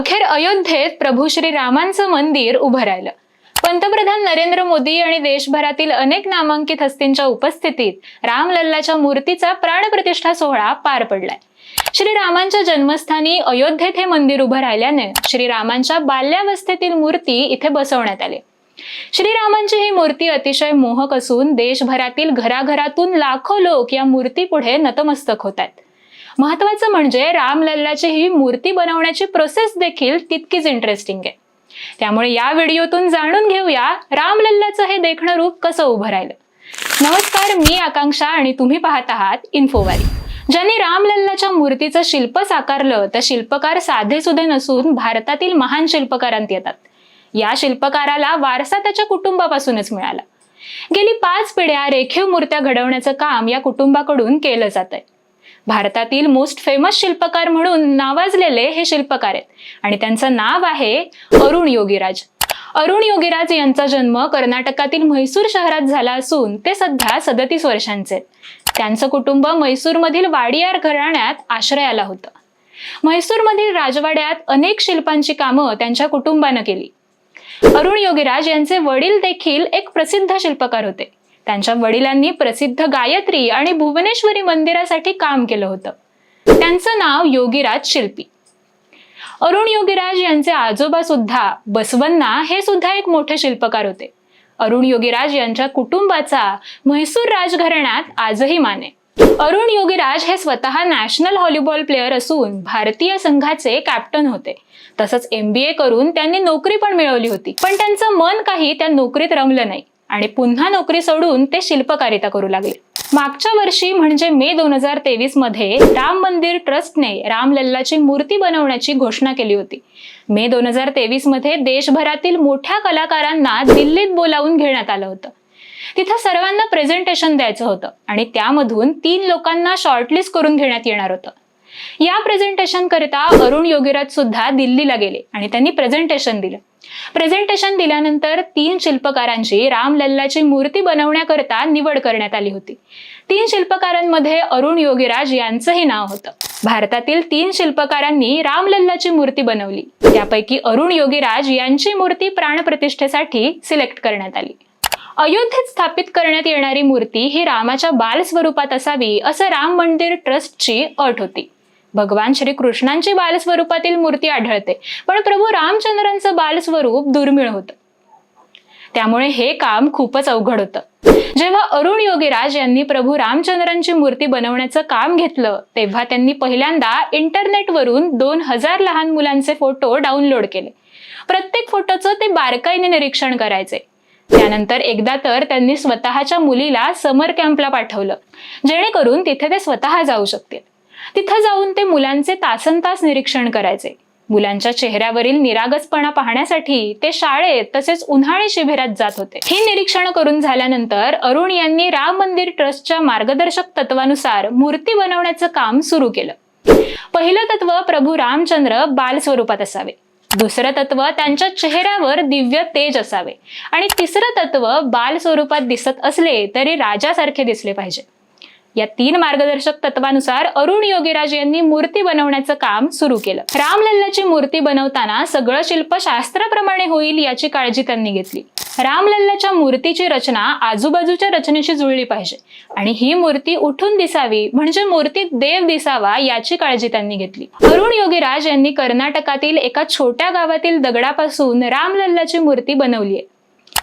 अखेर अयोध्येत प्रभू श्री रामांचं मंदिर उभं राहिलं. पंतप्रधान नरेंद्र मोदी आणि देशभरातील अनेक नामांकित हस्तींच्या उपस्थितीत रामलल्लाच्या मूर्तीचा प्राणप्रतिष्ठा सोहळा पार पडलाय. श्रीरामांच्या जन्मस्थानी अयोध्येत हे मंदिर उभं राहिल्याने श्रीरामांच्या बाल्यावस्थेतील मूर्ती इथे बसवण्यात आली. श्रीरामांची ही मूर्ती अतिशय मोहक असून देशभरातील घराघरातून लाखो लोक या मूर्ती पुढे नतमस्तक होत आहेत. महत्वाचं म्हणजे रामलल्लाची ही मूर्ती बनवण्याची प्रोसेस देखील तितकीच इंटरेस्टिंग आहे. त्यामुळे या व्हिडिओतून जाणून घेऊया रामलल्लाचं हे देखणं रूप कसं उभं राहिलं. नमस्कार मी आकांक्षा आणि तुम्ही पाहत आहात इन्फोवारी ज्यांनी रामलल्लाच्या मूर्तीचं शिल्प साकारलं तर शिल्पकार साधे सुधे नसून भारतातील महान शिल्पकारांत येतात. या शिल्पकाराला वारसा त्याच्या कुटुंबापासूनच मिळाला. गेली पाच पिढ्या रेखीव मूर्त्या घडवण्याचं काम या कुटुंबाकडून केलं जात आहे भारतातील मोस्ट फेमस शिल्पकार म्हणून नावाजलेले हे शिल्पकार आहेत. आणि त्यांचं नाव आहे अरुण योगीराज. अरुण योगीराज यांचा जन्म कर्नाटकातील म्हैसूर शहरात झाला असून ते सध्या सदतीस वर्षांचे आहेत. त्यांचं कुटुंब म्हैसूरमधील वाडियार घराण्यात आश्रयाला होतं. म्हैसूरमधील राजवाड्यात अनेक शिल्पांची कामं त्यांच्या कुटुंबानं केली. अरुण योगीराज यांचे वडील देखील एक प्रसिद्ध शिल्पकार होते. त्यांच्या वडिलांनी प्रसिद्ध गायत्री आणि भुवनेश्वरी मंदिरासाठी काम केलं होतं. त्यांचं नाव योगीराज शिल्पी. अरुण योगीराज यांचे आजोबा सुद्धा बसवन्ना हे सुद्धा एक मोठे शिल्पकार होते. अरुण योगीराज यांच्या कुटुंबाचा म्हैसूर राजघराण्यात आजही माने अरुण योगीराज हे स्वतः नॅशनल व्हॉलीबॉल प्लेअर असून भारतीय संघाचे कॅप्टन होते. तसंच एम बी ए करून त्यांनी नोकरी पण मिळवली होती. पण त्यांचं मन काही त्या नोकरीत रमलं नाही. आणि पुन्हा नोकरी सोडून ते शिल्पकारिता करू लागले. मागच्या वर्षी म्हणजे मे दोन हजार तेवीसमध्ये राम मंदिर ट्रस्टने रामलल्लाची मूर्ती बनवण्याची घोषणा केली होती. मे दोन हजार तेवीसमध्ये देशभरातील मोठ्या कलाकारांना दिल्लीत बोलावून घेण्यात आलं होतं. तिथं सर्वांना प्रेझेंटेशन द्यायचं होतं आणि त्यामधून तीन लोकांना शॉर्टलिस्ट करून घेण्यात येणार होतं. या प्रेझेंटेशन करता अरुण योगीराज सुद्धा दिल्लीला गेले आणि त्यांनी प्रेझेंटेशन दिलं. प्रेझेंटेशन दिल्यानंतर तीन शिल्पकारांची रामलल्लाची मूर्ती बनवण्याकरता निवड करण्यात आली होती. तीन शिल्पकारांमध्ये अरुण योगीराज यांचंही नाव होतं. भारतातील तीन शिल्पकारांनी रामलल्लाची मूर्ती बनवली. त्यापैकी अरुण योगीराज यांची मूर्ती प्राणप्रतिष्ठेसाठी सिलेक्ट करण्यात आली. अयोध्येत स्थापित करण्यात येणारी मूर्ती ही रामाच्या बाल स्वरूपात असावी असं राम मंदिर ट्रस्टची अट होती. भगवान श्रीकृष्णांची बालस्वरूपातील मूर्ती आढळते. पण प्रभू रामचंद्रांचं बालस्वरूप दुर्मिळ होतं. त्यामुळे हे काम खूपच अवघड होतं. जेव्हा अरुण योगीराज यांनी प्रभू रामचंद्रांची मूर्ती बनवण्याचं काम घेतलं तेव्हा त्यांनी पहिल्यांदा इंटरनेटवरून दोन हजार लहान मुलांचे फोटो डाउनलोड केले. प्रत्येक फोटोचं ते बारकाईने निरीक्षण करायचे. त्यानंतर एकदा तर त्यांनी स्वतःच्या मुलीला समर कॅम्पला पाठवलं जेणेकरून तिथे ते स्वतः जाऊ शकतील. तिथं जाऊन ते मुलांचे तासन तास निरीक्षण करायचे. मुलांच्या चेहऱ्यावरील निरागसपणा पाहण्यासाठी ते शाळेत तसेच उन्हाळी शिबिरात जात होते. ही निरीक्षण करून झाल्यानंतर अरुण यांनी राम मंदिर ट्रस्टच्या मार्गदर्शक तत्वानुसार मूर्ती बनवण्याचं काम सुरू केलं. पहिलं तत्व प्रभू रामचंद्र बाल स्वरूपात असावे. दुसरं तत्व त्यांच्या चेहऱ्यावर दिव्य तेज असावे. आणि तिसरं तत्व बाल स्वरूपात दिसत असले तरी राजासारखे दिसले पाहिजे. या तीन मार्गदर्शक तत्वानुसार अरुण योगीराज यांनी मूर्ती बनवण्याचं काम सुरू केलं. रामलल्लाची मूर्ती बनवताना सगळं शिल्प शास्त्राप्रमाणे होईल याची काळजी त्यांनी घेतली. रामलल्लाच्या मूर्तीची रचना आजूबाजूच्या रचनेशी जुळली पाहिजे आणि ही मूर्ती उठून दिसावी म्हणजे मूर्तीत देव दिसावा याची काळजी त्यांनी घेतली. अरुण योगीराज यांनी कर्नाटकातील एका छोट्या गावातील दगडापासून रामलल्लाची मूर्ती बनवली आहे.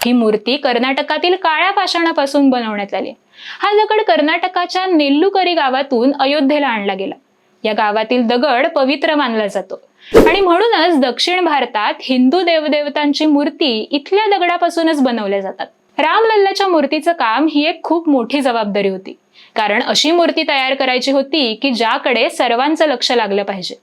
ही मूर्ती कर्नाटकातील काळ्या पाषाणापासून बनवण्यात आली. हा दगड कर्नाटकाच्या नेल्लुकरी गावातून अयोध्येला आणला गेला. या गावातील दगड पवित्र मानला जातो. आणि म्हणूनच दक्षिण भारतात हिंदू देवदेवतांची मूर्ती इथल्या दगडापासूनच बनवल्या जातात. रामलल्लाच्या मूर्तीचं काम ही एक खूप मोठी जबाबदारी होती. कारण अशी मूर्ती तयार करायची होती की ज्याकडे सर्वांचं लक्ष लागलं पाहिजे.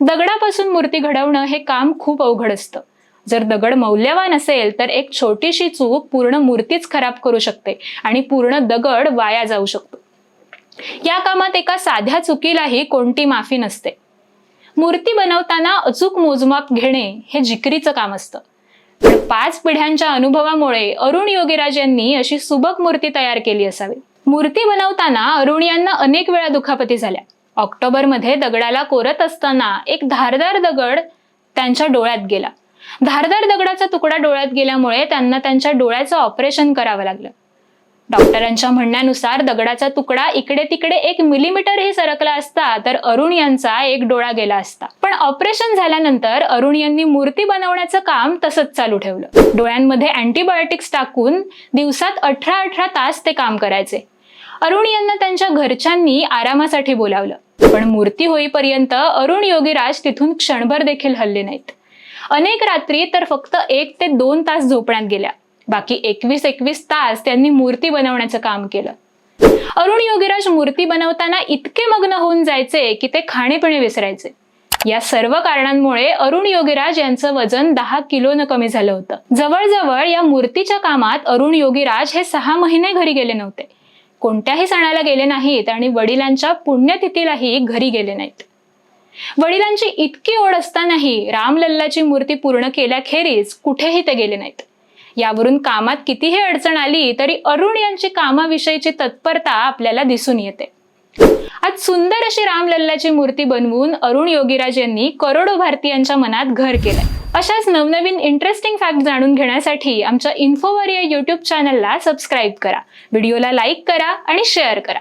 दगडापासून मूर्ती घडवणं हे काम खूप अवघड असतं. जर दगड मौल्यवान असेल तर एक छोटीशी चूक पूर्ण मूर्तीच खराब करू शकते आणि पूर्ण दगड वाया जाऊ शकतो. या कामात एका साध्या चुकीलाही कोणती माफी नसते. मूर्ती बनवताना अचूक मोजमाप घेणे हे जिकरीचं काम असतं. पण पाच पिढ्यांच्या अनुभवामुळे अरुण योगीराज यांनी अशी सुबक मूर्ती तयार केली असावी. मूर्ती बनवताना अरुण यांना अनेक वेळा दुखापती झाल्या. ऑक्टोबरमध्ये दगडाला कोरत असताना एक धारदार दगड त्यांच्या डोळ्यात गेला. धारदार दगडाचा तुकडा डोळ्यात गेल्यामुळे त्यांना त्यांच्या डोळ्याचं ऑपरेशन करावं लागलं. डॉक्टरांच्या म्हणण्यानुसार दगडाचा तुकडा इकडे तिकडे एक मिलीमीटरही सरकला असता तर अरुण यांचा एक डोळा गेला असता. पण ऑपरेशन झाल्यानंतर अरुण यांनी मूर्ती बनवण्याचं काम तसंच चालू ठेवलं. डोळ्यांमध्ये अँटीबायोटिक्स टाकून दिवसात अठरा अठरा तास ते काम करायचे. अरुण यांना त्यांच्या घरच्यांनी आरामासाठी बोलावलं. पण मूर्ती होईपर्यंत अरुण योगीराज तिथून क्षणभर देखील हल्ले नाहीत. अनेक रात्री तर फक्त एक ते दोन तास झोपण्यात गेल्या. बाकी एकवीस एकवीस तास त्यांनी मूर्ती बनवण्याचं काम केलं. अरुण योगीराज मूर्ती बनवताना इतके मग्न होऊन जायचे की ते खाणेपिणे विसरायचे. या सर्व कारणांमुळे अरुण योगीराज यांचं वजन दहा किलोनं कमी झालं होतं. जवळजवळ या मूर्तीच्या कामात अरुण योगीराज हे सहा महिने घरी गेले नव्हते. कोणत्याही सणाला गेले नाहीत आणि वडिलांच्या पुण्यतिथीलाही घरी गेले नाहीत. वडिलांची इतकी ओढ असतानाही रामलल्लाची मूर्ती पूर्ण केल्याखेरीज कुठेही ते गेले नाहीत. यावरून कामात कितीही अडचण आली तरी अरुण यांची कामाविषयीची तत्परता आपल्याला दिसून येते. आज सुंदर अशी रामलल्लाची मूर्ती बनवून अरुण योगीराज यांनी करोडो भारतीयांच्या मनात घर केलंय. अशाच नवनवीन इंटरेस्टिंग फॅक्ट जाणून घेण्यासाठी आमच्या इन्फोवर या युट्यूब चॅनलला सबस्क्राईब करा. व्हिडिओला लाईक करा आणि शेअर करा.